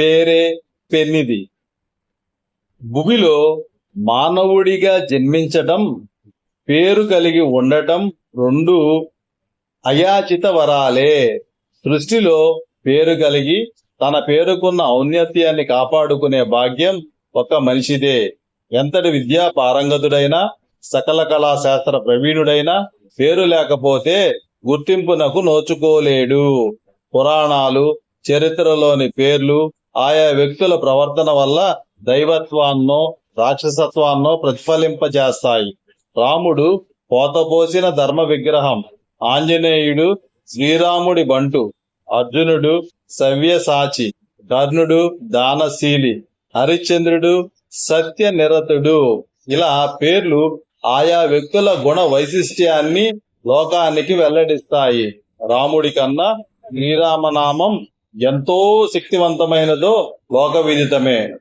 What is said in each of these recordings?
పేరే పెన్నిది భూమిలో మానవుడిగా జన్మించటం పేరు కలిగి ఉండటం రెండు అయాచిత వరాలే. సృష్టిలో పేరు కలిగి తన పేరుకున్న ఔన్నత్యాన్ని కాపాడుకునే భాగ్యం ఒక మనిషిదే. ఎంతటి విద్యా పారంగతుడైనా సకల కళా శాస్త్ర ప్రవీణుడైనా పేరు లేకపోతే గుర్తింపునకు నోచుకోలేడు. పురాణాలు చరిత్రలోని పేర్లు ఆయా వ్యక్తుల ప్రవర్తన వల్ల దైవత్వాన్నో రాక్షసత్వాన్నో ప్రతిఫలింపజేస్తాయి. రాముడు పోతపోసిన ధర్మ విగ్రహం ఆంజనేయుడు శ్రీరాముడి బంటు అర్జునుడు సవ్యసాచి కర్ణుడు దానశీలి హరిశ్చంద్రుడు సత్య నిరతుడు. ఇలా పేర్లు ఆయా వ్యక్తుల గుణ వైశిష్ట్యాన్ని లోకానికి వెల్లడిస్తాయి. రాముడి కన్నా శ్రీరామనామం ఎంతో శక్తివంతమైనదో లోక విదితమే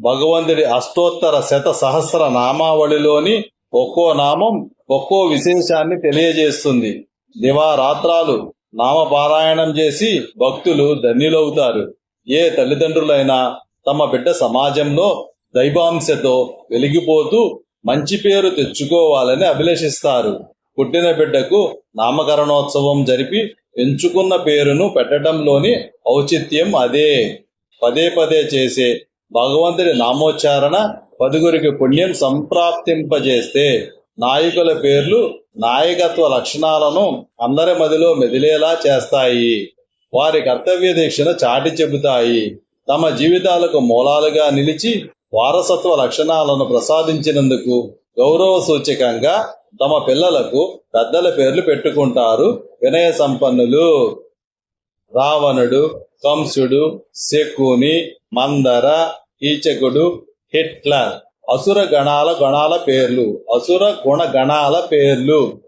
భగవంతుడి అష్టోత్తర శత సహస్ర నామావళిలోని ఒక్కో నామం ఒక్కో విశేషాన్ని తెలియజేస్తుంది. దివారాత్రాలు నామపారాయణం చేసి భక్తులు ధన్యులవుతారు. ఏ తల్లిదండ్రులైనా తమ బిడ్డ సమాజంలో దైవాంశతో వెలిగిపోతూ మంచి పేరు తెచ్చుకోవాలని అభిలషిస్తారు. పుట్టిన బిడ్డకు నామకరణోత్సవం జరిపి ఎంచుకున్న పేరును పెట్టడంలోని ఔచిత్యం అదే. పదే పదే చేసే భగవంతుడి నామోచ్చారణ పదుగురికి పుణ్యం సంప్రాప్తింపజేస్తే నాయకుల పేర్లు నాయకత్వ లక్షణాలను అందరి మదిలో మెదిలేలా చేస్తాయి. వారి కర్తవ్య దీక్షను చాటి చెబుతాయి. తమ జీవితాలకు మూలాలుగా నిలిచి వారసత్వ లక్షణాలను ప్రసాదించినందుకు గౌరవ సూచకంగా తమ పిల్లలకు పెద్దల పేర్లు పెట్టుకుంటారు. వినయ సంపన్నులు రావణుడు కంసుడు శకుని మందర కీచకుడు హిట్లర్. అసుర గణాల గణాల పేర్లు అసుర గుణ గణాల పేర్లు.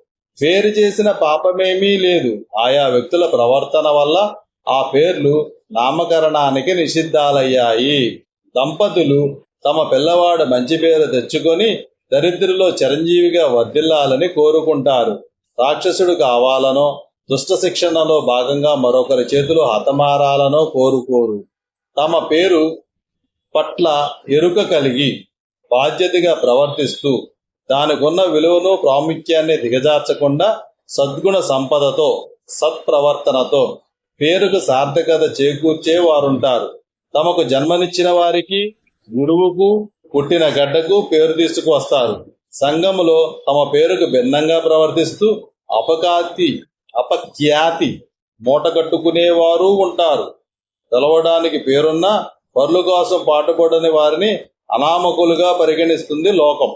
పేరు చేసిన పాపమేమీ లేదు. ఆయా వ్యక్తుల ప్రవర్తన వల్ల ఆ పేర్లు నామకరణానికి నిషిద్ధాలయ్యాయి. దంపతులు తమ పిల్లవాడు మంచి పేరు తెచ్చుకొని దరిద్రులో చిరంజీవిగా వర్ధిల్లాలని కోరుకుంటారు. రాక్షసుడు కావాలనో దుష్ట శిక్షణలో భాగంగా మరొకరి చేతులు హతమారాలనో కోరుకోరు. తమ పేరు పట్ల ఎరుక కలిగి బాధ్యతగా ప్రవర్తిస్తూ దానికున్న విలువను ప్రాముఖ్యాన్ని దిగజార్చకుండా సద్గుణ సంపదతో సత్ప్రవర్తనతో పేరుకు సార్థకత చేకూర్చే వారుంటారు తమకు జన్మనిచ్చిన వారికి గురువుకు పుట్టిన గడ్డకు పేరు తీసుకువస్తారు సంఘములో తమ పేరుకు భిన్నంగా ప్రవర్తిస్తూ అపకాతి అపఖ్యాతి మూటగట్టుకునేవారు ఉంటారు. తెలవడానికి పేరున్న పర్లు కోసం పాటుపడని వారిని అనామకులుగా పరిగణిస్తుంది లోకం.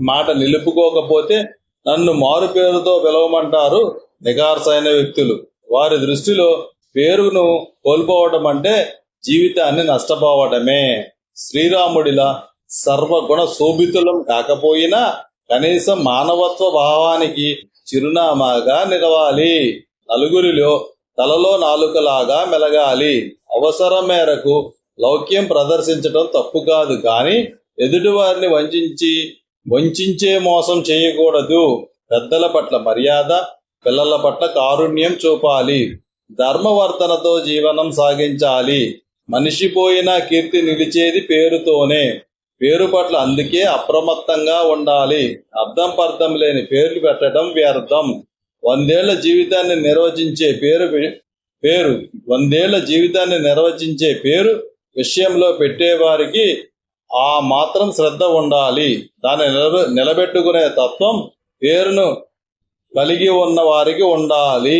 మాట నిలుపుకోకపోతే నన్ను మారు పేరుతో పిలవమంటారు నిగార్సైన వ్యక్తులు. వారి దృష్టిలో పేరును కోల్పోవడం అంటే జీవితాన్ని నష్టపోవడమే శ్రీరాముడిలా సర్వగుణ శోభితులం కాకపోయినా కనీసం మానవత్వ భావానికి చిరునామాగా నిలవాలి. నలుగురిలో తలలో నాలుకలాగా మెలగాలి. అవసరం మేరకు లౌక్యం ప్రదర్శించడం తప్పు కాదు కానీ ఎదుటివారిని వంచించి వంచించే మోసం చేయకూడదు. పెద్దల పట్ల మర్యాద పిల్లల పట్ల కారుణ్యం చూపాలి. ధర్మవర్తనతో జీవనం సాగించాలి. మనిషి పోయినా కీర్తి నిలిచేది పేరుతోనే. పేరు పట్ల అందుకే అప్రమత్తంగా ఉండాలి. అర్థం పర్థం లేని పేర్లు పెట్టడం వ్యర్థం. వందేళ్ళ జీవితాన్ని నిర్వచించే పేరు పేరు. వందేళ్ళ జీవితాన్ని నిర్వచించే పేరు విషయంలో పెట్టేవారికి ఆ మాత్రం శ్రద్ధ ఉండాలి. దాన్ని నిలబె నిలబెట్టుకునే తత్వం పేరును కలిగి ఉన్న వారికి ఉండాలి.